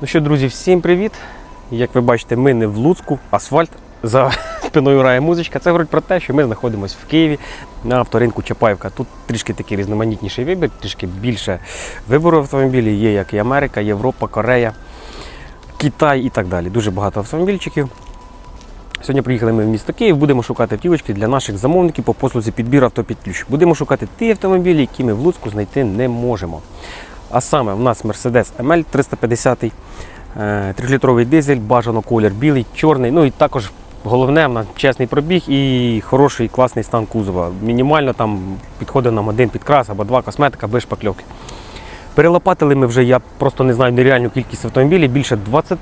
Ну що, друзі, всім привіт! Як ви бачите, ми не в Луцьку, асфальт за спиною грає музичка. Це говорить про те, що ми знаходимося в Києві на авторинку Чапаївка. Тут трішки такий різноманітніший вибір, трішки більше вибору автомобілів. Є як і Америка, Європа, Корея, Китай і так далі. Дуже багато автомобільчиків. Сьогодні приїхали ми в місто Київ, будемо шукати автівочки для наших замовників по послузі підбір авто під ключ. Будемо шукати ті автомобілі, які ми в Луцьку знайти не можемо. А саме в нас Mercedes ML 350, е, 3-літровий дизель, бажано колір білий, чорний. Ну і також головне, в нас чесний пробіг і хороший класний стан кузова. Мінімально там підходить нам один підкрас або два косметика без шпакльовки. Перелопатили ми вже, я просто не знаю нереальну кількість автомобілів, більше 20.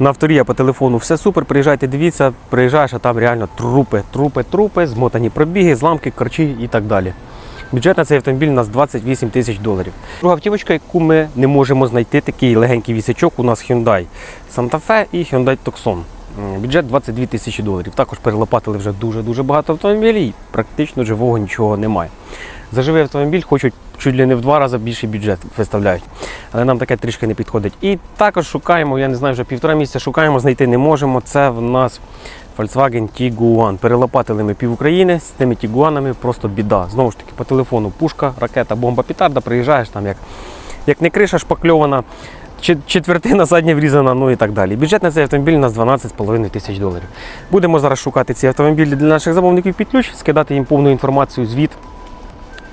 На авторія по телефону все супер. Приїжджайте, дивіться, приїжджаєш, а там реально трупи, трупи, трупи, змотані пробіги, зламки, корчі і так далі. Бюджет на цей автомобіль у нас 28 тисяч доларів. Друга автівочка, яку ми не можемо знайти, такий легенький вісячок, у нас Hyundai Santa Fe і Hyundai Tucson. Бюджет 22 тисячі доларів. Також перелопатили вже дуже-дуже багато автомобілів і практично живого нічого немає. За живий автомобіль хочуть чуть ли не в два рази більший бюджет виставляють. Але нам таке трішки не підходить. І також шукаємо, я не знаю, вже півтора місяця шукаємо, знайти не можемо. Це в нас Volkswagen Tiguan. Перелопатили ми пів України з тими Тігуанами, просто біда. Знову ж таки, по телефону пушка, ракета, бомба, петарда, приїжджаєш там як, як не криша шпакльована, четвертина задня врізана, ну і так далі. Бюджет на цей автомобіль у нас 12,5 тисяч доларів. Будемо зараз шукати ці автомобілі для наших замовників під ключ, скидати їм повну інформацію, звіт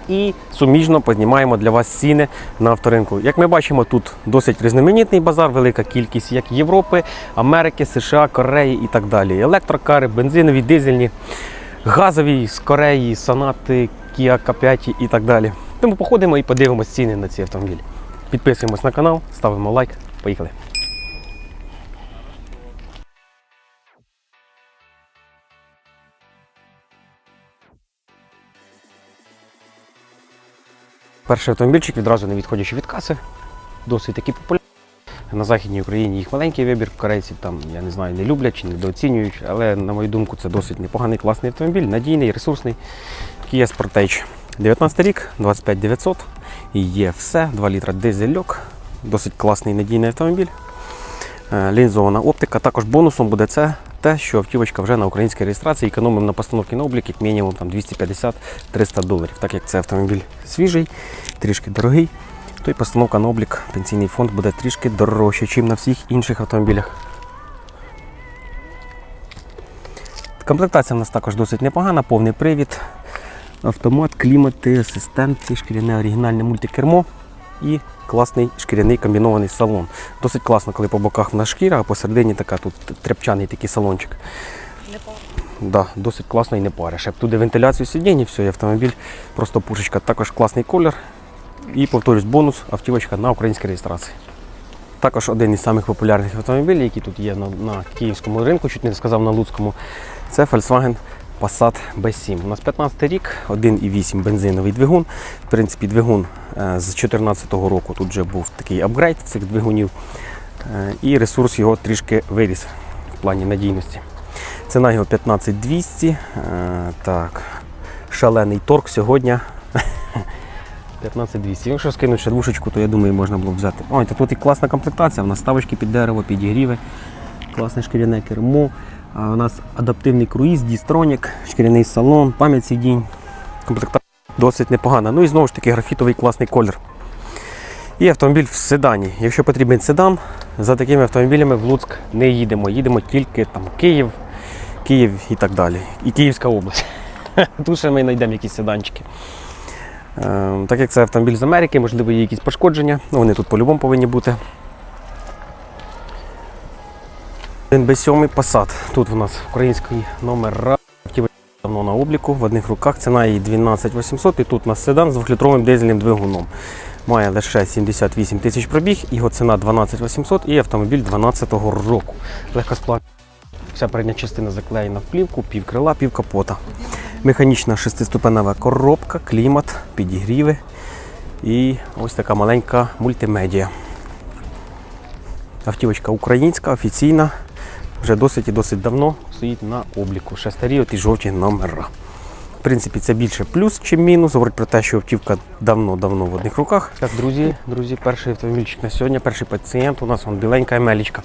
і суміжно піднімаємо для вас ціни на авторинку. Як ми бачимо, тут досить різноманітний базар, велика кількість як Європи, Америки, США, Кореї і так далі. Електрокари, бензинові, дизельні, газові з Кореї, Сонати, Kia K5 і так далі. Тому походимо і подивимося ціни на ці автомобілі. Підписуємось на канал, ставимо лайк. Поїхали. Перший автомобільчик відразу не відходячи від каси, досить таки популярний. На Західній Україні їх маленький вибір, корейців там, я не знаю, не люблять чи недооцінюють, але на мою думку це досить непоганий класний автомобіль, надійний, ресурсний. Kia Sportage. 19 рік, 25 900. І є все, 2 літра дизельок. Досить класний надійний автомобіль. Е, Лінзована оптика. Також бонусом буде це те, що автівочка вже на українській реєстрації економимо на постановці на облік як мінімум там 250-300 доларів. Так як це автомобіль свіжий, трішки дорогий, то й постановка на облік пенсійний фонд буде трішки дорожче, ніж на всіх інших автомобілях. Комплектація в нас також досить непогана, повний привід, автомат, клімати, асистенти, шкіряне оригінальне мультикермо і класний шкіряний комбінований салон. Досить класно, коли по боках в нас шкіра, а посередині така тут тряпчаний такий салончик. Не Да, досить класно і не б туди вентиляцію сидінь і все, і автомобіль просто пушечка. Також класний колір. І повторюсь, бонус автівочка на українській реєстрації. Також один із самих популярних автомобілів, які тут є на, на київському ринку, чуть не сказав на Луцькому, це Volkswagen Passat B7. У нас 15 рік, 1,8 бензиновий двигун. В принципі, двигун е, з 2014 року тут вже був такий апгрейд цих двигунів. Е, І ресурс його трішки виріс в плані надійності. Ціна його 15200. Е, Так, шалений торг сьогодні. 15200. Якщо скинути ще двушечку, то я думаю, можна було б взяти. Ой, тут і класна комплектація, у нас ставочки під дерево, підігріви, класне шкіряне кермо. У нас адаптивний круїз, дістронік, шкіряний салон, пам'ять сидінь. Комплектація досить непогана. Ну і знову ж таки графітовий класний колір. І автомобіль в седані. Якщо потрібен седан, за такими автомобілями в Луцьк не їдемо. Їдемо тільки там Київ, Київ і так далі. І Київська область. Тут ще ми знайдемо якісь седанчики. Е, Так як це автомобіль з Америки, можливо, є якісь пошкодження, ну, вони тут по-любому повинні бути. НБ7 Passat. Тут у нас український номер давно на обліку, в одних руках ціна її 12 800 і тут у нас седан з 2-літровим дизельним двигуном. Має лише 78 тисяч пробіг, його ціна 12 800 і автомобіль 12 року. Легкосплавна. Вся передня частина заклеєна в плівку, пів крила, пів капота. Механічна шестиступенева коробка, клімат, підігріви і ось така маленька мультимедіа. Автівочка українська, офіційна, вже досить і досить давно стоїть на обліку. Ще старі оті жовті номера. В принципі, це більше плюс, чи мінус. Говорить про те, що автівка давно-давно в одних руках. Так, друзі, друзі, перший автомобільчик на сьогодні, перший пацієнт. У нас вон біленька емелічка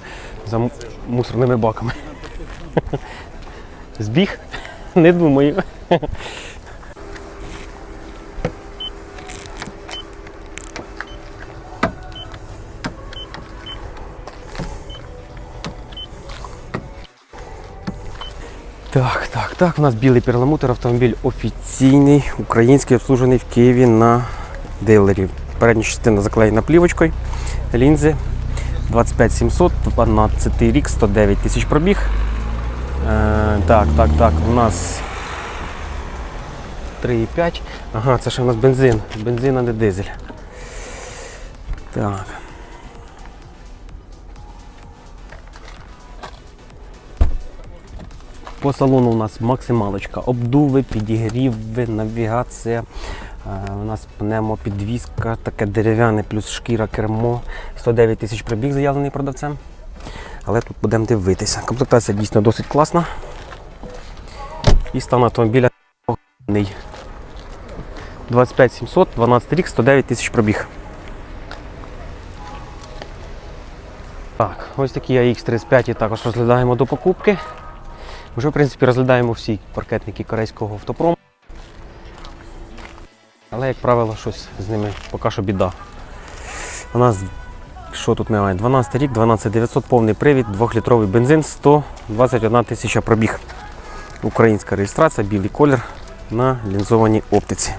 за мусорними баками. Збіг? Не думаю. Так, так, так. У нас білий перламутр, автомобіль офіційний, український, обслужений в Києві на дилері. Передня частина заклеєна плівочкою. Лінзи 25700, 12 рік, 109 тисяч пробіг. Е, так, так, так. У нас 3,5. Ага, це ще у нас бензин. Бензин, а не дизель. Так. По салону у нас максималочка, обдуви, підігріви, навігація. Е, У нас пневмопідвізка, таке дерев'яне плюс шкіра кермо. 109 тисяч пробіг заявлений продавцем. Але тут будемо дивитися. Комплектація дійсно досить класна. І стан автомобіля охуєнний. 25 700, 12 рік, 109 тисяч пробіг. Так, ось такі AX35 також розглядаємо до покупки. Вже, в принципі, розглядаємо всі паркетники корейського автопрому. Але, як правило, щось з ними поки що біда. У нас, що тут немає? 12 рік, 12900, повний привід, 2-літровий бензин, 121 тисяча пробіг. Українська реєстрація, білий колір на лінзованій оптиці.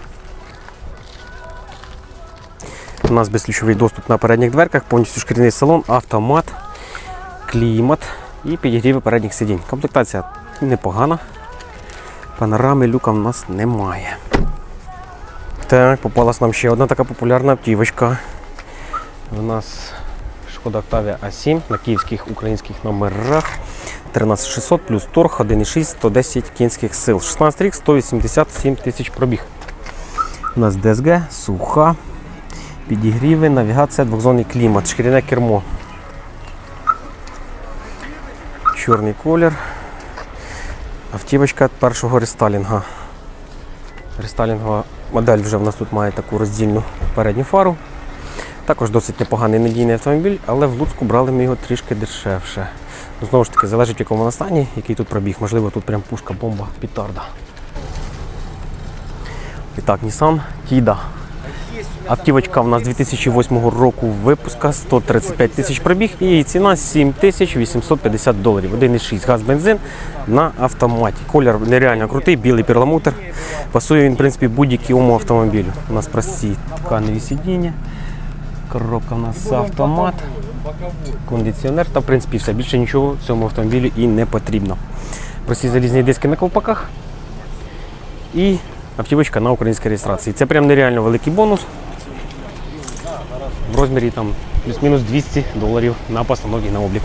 У нас безключовий доступ на передніх дверках, повністю шкіряний салон, автомат, клімат і підігріви передніх сидінь. Комплектація непогана. Панорами люка в нас немає. Так, попалась нам ще одна така популярна автівочка. У нас Шкода Octavia A7 на київських українських номерах. 13600 плюс торг 1,6 110 кінських сил. 16 рік 187 тисяч пробіг. У нас DSG, суха, підігріви, навігація, двохзонний клімат, шкіряне кермо. Чорний колір. Автівочка першого рестайлінга. Рестайлінгова модель вже в нас тут має таку роздільну передню фару. Також досить непоганий надійний автомобіль, але в Луцьку брали ми його трішки дешевше. Ну, Знову ж таки, залежить в якому стані, який тут пробіг. Можливо, тут прям пушка, бомба, петарда. І так, Nissan Тіда. Автівочка в нас 2008 року випуска, 135 тисяч пробіг і її ціна 7850 доларів. 1,6 газ бензин на автоматі. Колір нереально крутий, білий перламутр. Пасує він, в принципі, будь-якому автомобілю. У нас прості тканеві сидіння. Коробка у нас автомат, кондиціонер та в принципі все. Більше нічого цьому автомобілю і не потрібно. Прості залізні диски на ковпаках і автівочка на українській реєстрації. Це прям нереально великий бонус. В розмірі там плюс-мінус 200 доларів на постанові на облік.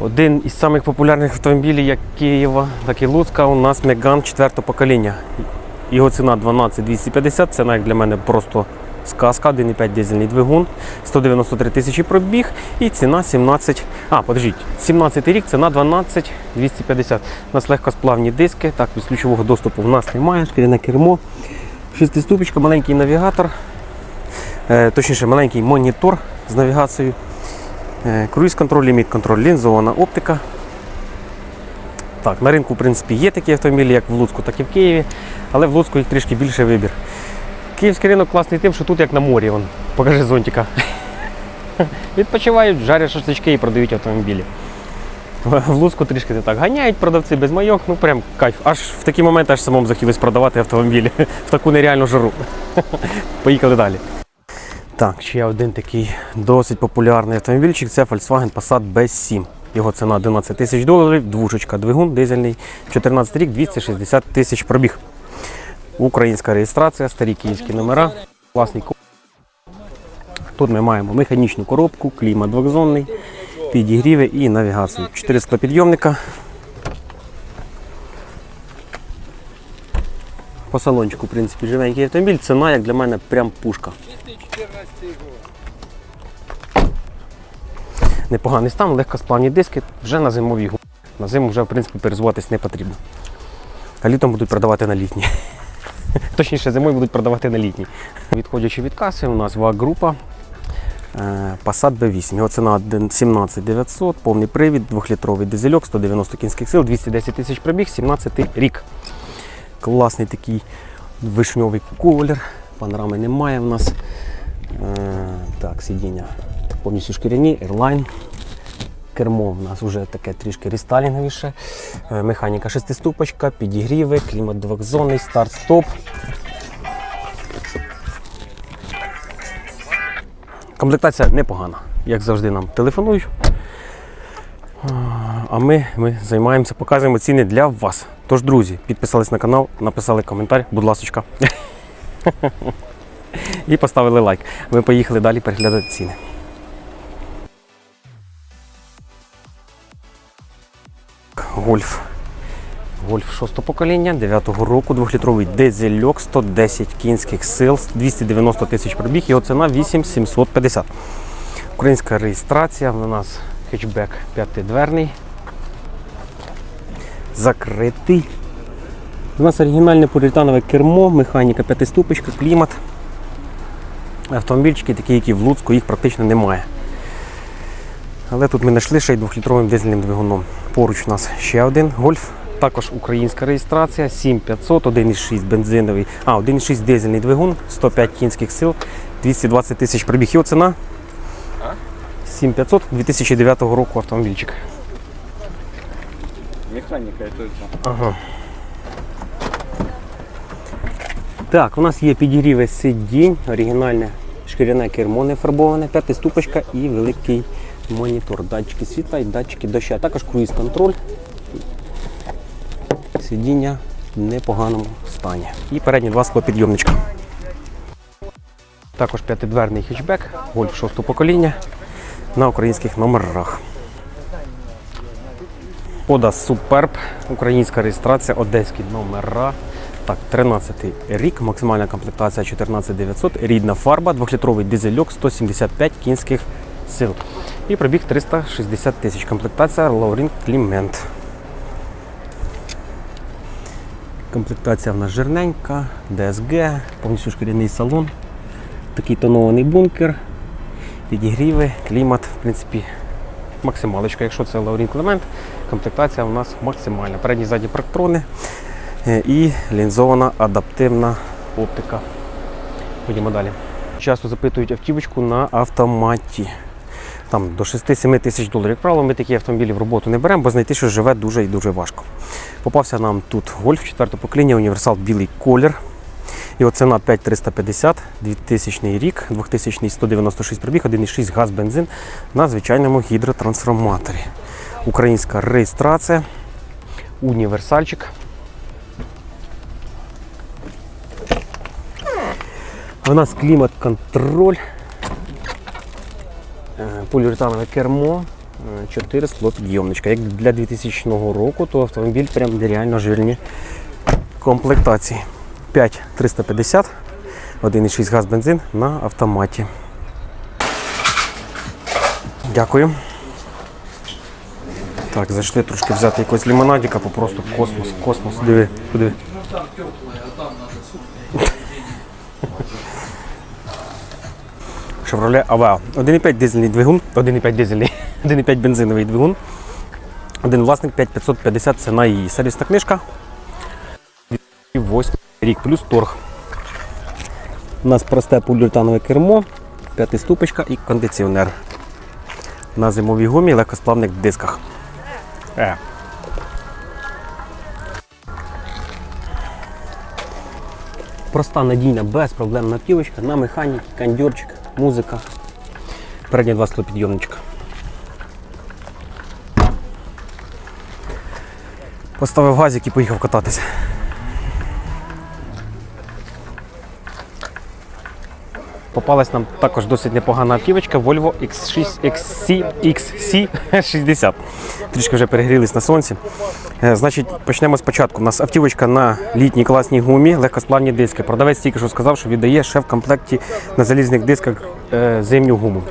Один із самих популярних автомобілів як Києва, так і Луцька у нас Меган 4 покоління. Його ціна 12 250, це навіть для мене просто сказка, 1,5 дизельний двигун, 193 тисячі пробіг і ціна 17. А, подождіть, 17 рік, ціна 12 250. У нас легкосплавні диски, так, без ключового доступу в нас немає, шкіряне кермо, шестиступочка, маленький навігатор, е, точніше, маленький монітор з навігацією. Е, Круїз-контроль, ліміт-контроль, лінзована оптика. Так, на ринку, в принципі, є такі автомобілі, як в Луцьку, так і в Києві, але в Луцьку їх трішки більше вибір. Київський ринок класний тим, що тут як на морі. Вон. Покажи зонтика. Відпочивають, жарять шашлички і продають автомобілі. В Луцьку трішки не так. Ганяють продавці без майок, ну прям кайф. Аж в такі моменти аж самому захотілося продавати автомобілі в таку нереальну жару. Поїхали далі. Так, ще один такий досить популярний автомобільчик це Volkswagen Passat B7. Його ціна 11 тисяч доларів, двушечка, двигун дизельний, 14 рік, 260 тисяч пробіг. Українська реєстрація, старі київські номера, класний ко- Тут ми маємо механічну коробку, клімат двохзонний, підігріви і навігацію. 400 підйомника. По салончику, в принципі, живенький автомобіль. Ціна, як для мене, прям пушка. Непоганий стан, легкосплавні диски, вже на зимовій гумі. На зиму вже, в принципі, перезуватись не потрібно. а літом будуть продавати на літні. Точніше, зимою будуть продавати на літні. Відходячи від каси, у нас ВАГ-група е, Passat B8. Його ціна 17 900, повний привід, 2-літровий дизельок, 190 кінських сил, 210 тисяч пробіг, 17 рік. Класний такий вишньовий колір. Панорами немає в нас. Е, так, сидіння повністю шкіряні, Airline. Кермо в нас вже таке трішки рестайлінговіше. Е, Механіка шестиступочка, підігріви, клімат двохзонний, старт-стоп. Комплектація непогана. Як завжди нам телефонують. А, ми, ми займаємося, показуємо ціни для вас. Тож, друзі, підписались на канал, написали коментар, будь ласочка. І поставили лайк. Ми поїхали далі переглядати ціни. Гольф. Гольф 6 покоління, 9-го року, 2-літровий дизельок, 110 кінських сил, 290 тисяч пробіг, його ціна 8750. Українська реєстрація, у нас хетчбек п'ятидверний. Закритий. У нас оригінальне поліетанове кермо, механіка п'ятиступочка, клімат. Автомобільчики такі, які в Луцьку, їх практично немає. Але тут ми знайшли ще й 2-літровим дизельним двигуном. Поруч у нас ще один гольф. Також українська реєстрація 7500, 1,6 бензиновий, а 1,6 дизельний двигун, 105 кінських сил, 220 тисяч пробіг. Його ціна 7500 2009 року автомобільчик. Механіка і. Ага. Так, у нас є підігріве сидінь, оригінальне шкіряне кермо не фарбоване, п'ятиступочка і великий монітор. Датчики світла і датчики дощу, а також круїз-контроль. Сидіння в непоганому стані. І передні два склопідйомничка. Також п'ятидверний хетчбек, гольф 6 покоління на українських номерах. Ода Суперб, українська реєстрація, одеські номера. Так, 13 рік, максимальна комплектація 14900, рідна фарба, 2-літровий дизельок, 175 кінських сил. І пробіг 360 тисяч. Комплектація Лаурін Клімент. Комплектація в нас жирненька, DSG, повністю шкіряний салон, такий тонований бункер, підігріви, клімат, в принципі, максималочка. Якщо це Лаурін Клемент, комплектація у нас максимальна. Передні задні парктрони е, і лінзована адаптивна оптика. Ходімо далі. Часто запитують автівочку на автоматі. Там до 6-7 тисяч доларів. Як правило, ми такі автомобілі в роботу не беремо, бо знайти щось живе дуже і дуже важко. Попався нам тут гольф 4 покоління, універсал білий колір. Його ціна 5350, 2000 рік, 2000 196 пробіг, 1,6 газ бензин на звичайному гідротрансформаторі. Українська реєстрація, універсальчик. У нас клімат-контроль, поліуретанове кермо, 4 склопідйомничка. Як для 2000 року, то автомобіль прям реально жирні комплектації. 5350, 1,6 газ бензин на автоматі. Дякую. Так, зайшли трошки взяти якогось лимонадика, бо просто космос, космос. Диви, подиви. Chevrolet Aveo. 1,5 дизельний двигун, 1,5 дизельний, 1,5 бензиновий двигун. Один власник 5550 ціна її. Сервісна книжка. 8 рік плюс торг. У нас просте поліуретанове кермо, п'ятиступочка і кондиціонер. На зимовій гумі легкосплавних дисках. Е. Проста надійна, безпроблемна автівочка на механіки, кондьорчик, музика. Передні два склопідйомничка. Поставив газик і поїхав кататися. Попалась нам також досить непогана автівочка Volvo X6 XC, XC60. Трішки вже перегрілись на сонці. Е, Значить, почнемо спочатку. У нас автівочка на літній класній гумі, легкосплавні диски. Продавець тільки що сказав, що віддає ще в комплекті на залізних дисках е, зимню гуму.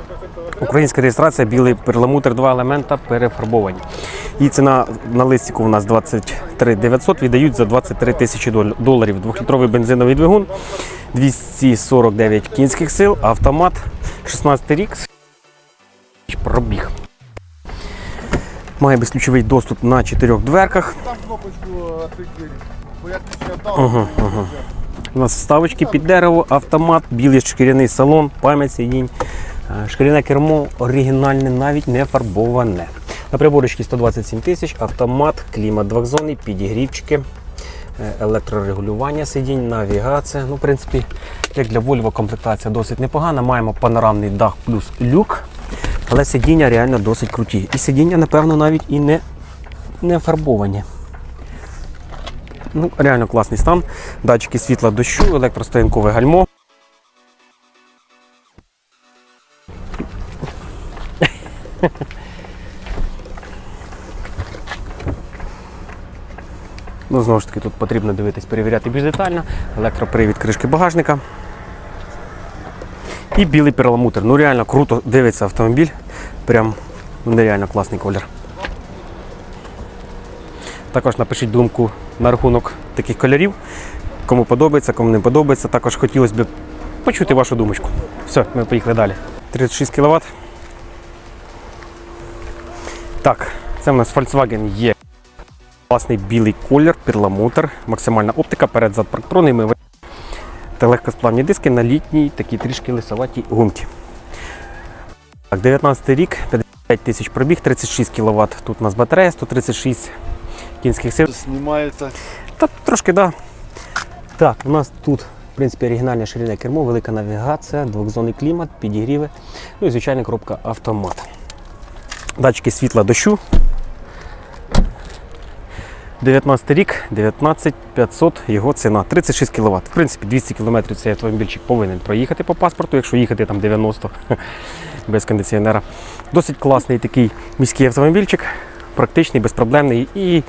Українська реєстрація, білий перламутр, два елемента перефарбовані. І ціна на листику у нас 23 900, віддають за 23 тисячі доларів. Двохлітровий бензиновий двигун, 249 кінських сил, автомат, 16 рік, пробіг. Має безключовий доступ на чотирьох дверках. Ага, ага. У нас вставочки під дерево, автомат, білий шкіряний салон, пам'ять сидінь. Е, Шкіряне кермо оригінальне, навіть не фарбоване. На приборочці 127 тисяч, автомат, клімат двохзонний, підігрівчики, електрорегулювання сидінь, навігація. Ну, в принципі, як для Volvo комплектація досить непогана. Маємо панорамний дах плюс люк. Але сидіння реально досить круті. І сидіння, напевно, навіть і не, не фарбовані. Ну, реально класний стан. Датчики світла дощу, електростоянкове гальмо. Ну, знову ж таки, тут потрібно дивитись, перевіряти більш детально. Електропривід кришки багажника. І білий перламутр. Ну реально круто дивиться автомобіль. Прям нереально класний колір. Також напишіть думку на рахунок таких кольорів. Кому подобається, кому не подобається. Також хотілося б почути вашу думочку. Все, ми поїхали далі. 36 кВт. Так, це в нас Volkswagen є. Класний білий колір, перламутр, максимальна оптика, перед зад парктрони, ми та легкосплавні диски на літній, такі трішки лисоваті гумки. Так, 19 рік, 55 тисяч пробіг, 36 кВт. Тут у нас батарея, 136 кінських сил. Снимается. Та трошки, да. Так, у нас тут, в принципі, оригінальне ширине кермо, велика навігація, двохзонний клімат, підігріви. Ну і звичайна коробка автомат. Датчики світла дощу. 19 рік, 19 500 його ціна. 36 кВт. В принципі, 200 км цей автомобільчик повинен проїхати по паспорту, якщо їхати там 90 без кондиціонера. Досить класний такий міський автомобільчик, практичний, безпроблемний і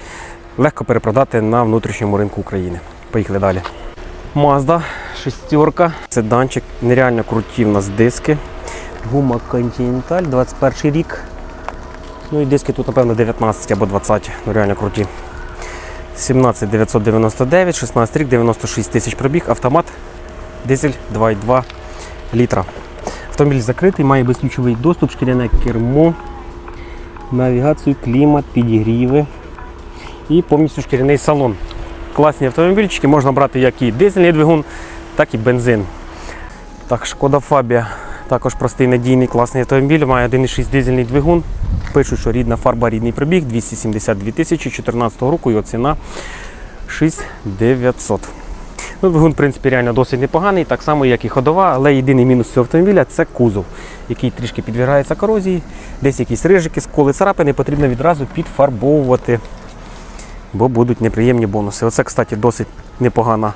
легко перепродати на внутрішньому ринку України. Поїхали далі. Mazda шестерка. Седанчик, нереально круті в нас диски. Гума Continental, 21 рік. Ну і диски тут, напевно, 19 або 20, ну реально круті. 17 999, 16 рік, 96 тисяч пробіг, автомат, дизель 2,2 літра. Автомобіль закритий, має безключовий доступ, шкіряне кермо, навігацію, клімат, підігріви і повністю шкіряний салон. Класні автомобільчики, можна брати як і дизельний двигун, так і бензин. Так, Шкода Фабія також простий надійний класний автомобіль, має 1,6 дизельний двигун. Пишуть, що рідна фарба, рідний пробіг, 272 тисячі 2014 року, його ціна 6900. Ну, двигун, в принципі, реально досить непоганий, так само, як і ходова, але єдиний мінус цього автомобіля це кузов, який трішки підвігається корозії, десь якісь рижики, сколи, царапини потрібно відразу підфарбовувати, бо будуть неприємні бонуси. Оце, кстати, досить непогана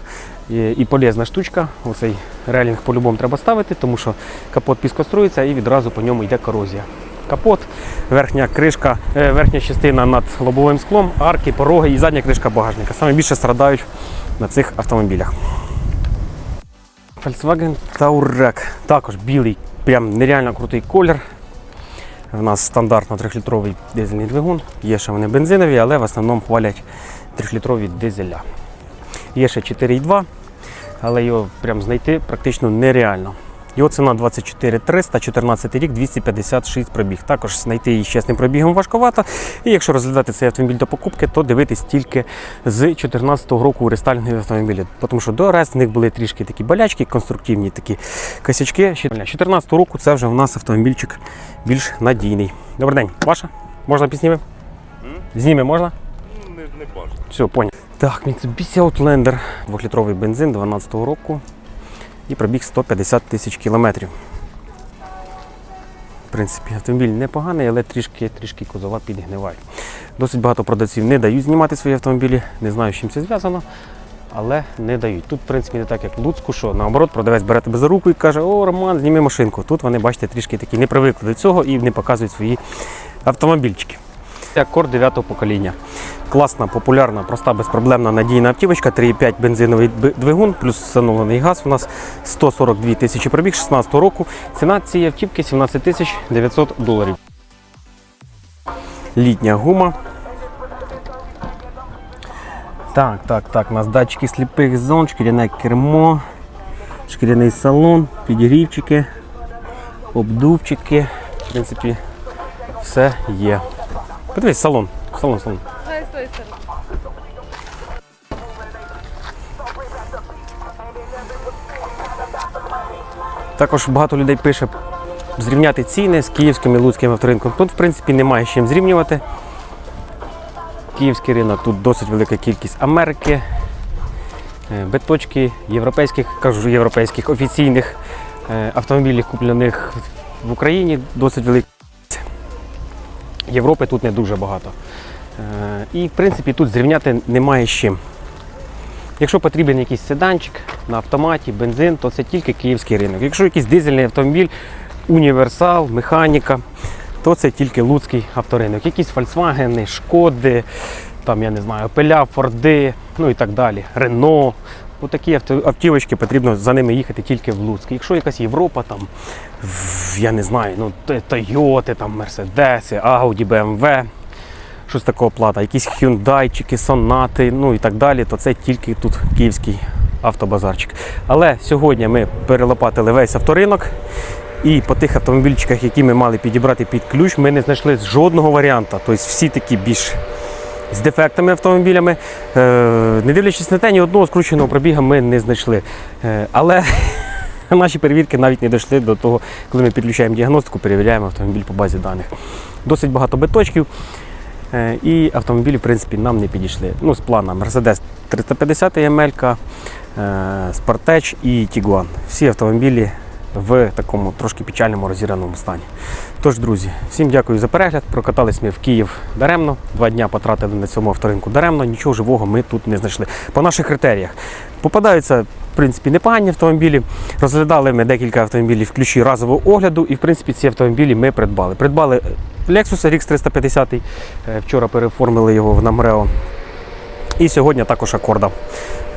і і полезна штучка. Оцей релінг по-любому треба ставити, тому що капот піскострується і відразу по ньому йде корозія. Капот, верхня кришка, е, верхня частина над лобовим склом, арки, пороги і задня кришка багажника. Саме більше страдають на цих автомобілях. Volkswagen Touareg. Також білий, прям нереально крутий колір. У нас стандартно 3-літровий дизельний двигун. Є ще вони бензинові, але в основному хвалять 3-літрові дизеля. Є ще 4,2, але його прям знайти практично нереально. Його ціна 24 300, 14 рік, 256 пробіг. Також знайти її з чесним пробігом важковато. І якщо розглядати цей автомобіль до покупки, то дивитись тільки з 2014 року рестайлінгові автомобілі. Тому що до раз в них були трішки такі болячки, конструктивні такі косячки. З 2014 року це вже у нас автомобільчик більш надійний. Добрий день, ваша? Можна підсніме? Зніме можна? Ну, не, не бажано. Все, понял. Так, Mitsubishi Outlander, 2-літровий бензин 12 року і пробіг 150 тисяч кілометрів. В принципі, автомобіль непоганий, але трішки, трішки кузова підгнивають. Досить багато продавців не дають знімати свої автомобілі, не знаю, з чим це зв'язано, але не дають. Тут, в принципі, не так, як в Луцьку, що наоборот, продавець бере тебе за руку і каже, о, Роман, зніми машинку. Тут вони, бачите, трішки такі не привикли до цього і не показують свої автомобільчики. Це акорд 9 покоління. Класна, популярна, проста, безпроблемна, надійна автівочка, 3,5 бензиновий двигун, плюс встановлений газ. У нас 142 тисячі пробіг 16 року. Ціна цієї автівки 17 тисяч 900 доларів. Літня гума. Так, так, так. У нас датчики сліпих зон, шкіряне кермо, шкіряний салон, підігрівчики, обдувчики. В принципі, все є. Подивись, салон. Салон, салон. Давай з тої сторони. Також багато людей пише зрівняти ціни з київським і луцьким авторинком. Тут, в принципі, немає з чим зрівнювати. Київський ринок, тут досить велика кількість Америки, е, биточки, європейських, кажу європейських офіційних е, автомобілів, куплених в Україні, досить велика. Європи тут не дуже багато. Е, І, в принципі, тут зрівняти немає з чим. Якщо потрібен якийсь седанчик на автоматі, бензин, то це тільки київський ринок. Якщо якийсь дизельний автомобіль, універсал, механіка, то це тільки луцький авторинок. Якісь Volkswagen, Шкоди, там, я не знаю, Опеля, Форди, ну і так далі, Рено. Отакі автівочки потрібно за ними їхати тільки в Луцьк. Якщо якась Європа, там, я не знаю, ну, Тойоти, там, Мерседеси, Ауді, БМВ, щось такого плата, якісь хюндайчики, сонати, ну і так далі, то це тільки тут київський автобазарчик. Але сьогодні ми перелопатили весь авторинок. І по тих автомобільчиках, які ми мали підібрати під ключ, ми не знайшли жодного варіанта. Тобто всі такі більш з дефектами автомобілями. Е, не дивлячись на те, ні одного скрученого пробіга ми не знайшли. Е, але наші перевірки навіть не дійшли до того, коли ми підключаємо діагностику, перевіряємо автомобіль по базі даних. Досить багато биточків. Е, І автомобілі, в принципі, нам не підійшли. Ну, з плана Mercedes 350 ML, Sportage і Tiguan. Всі автомобілі в такому трошки печальному розіраному стані. Тож, друзі, всім дякую за перегляд. Прокатались ми в Київ даремно. Два дня потратили на цьому авторинку даремно. Нічого живого ми тут не знайшли. По наших критеріях попадаються. Принципі, непогані автомобілі. Розглядали ми декілька автомобілів в ключі разового огляду, і в принципі ці автомобілі ми придбали. Придбали Lexus RX 350. е, Вчора переоформили його в Намрео. І сьогодні також акорда.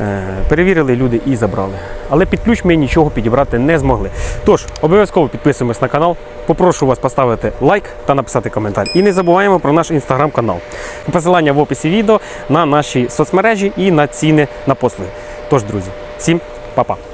Е, Перевірили люди і забрали. Але під ключ ми нічого підібрати не змогли. Тож, обов'язково підписуємось на канал. Попрошу вас поставити лайк та написати коментар. І не забуваємо про наш інстаграм-канал. Посилання в описі відео на наші соцмережі і на ціни на послуги. Тож, друзі, всім па-па!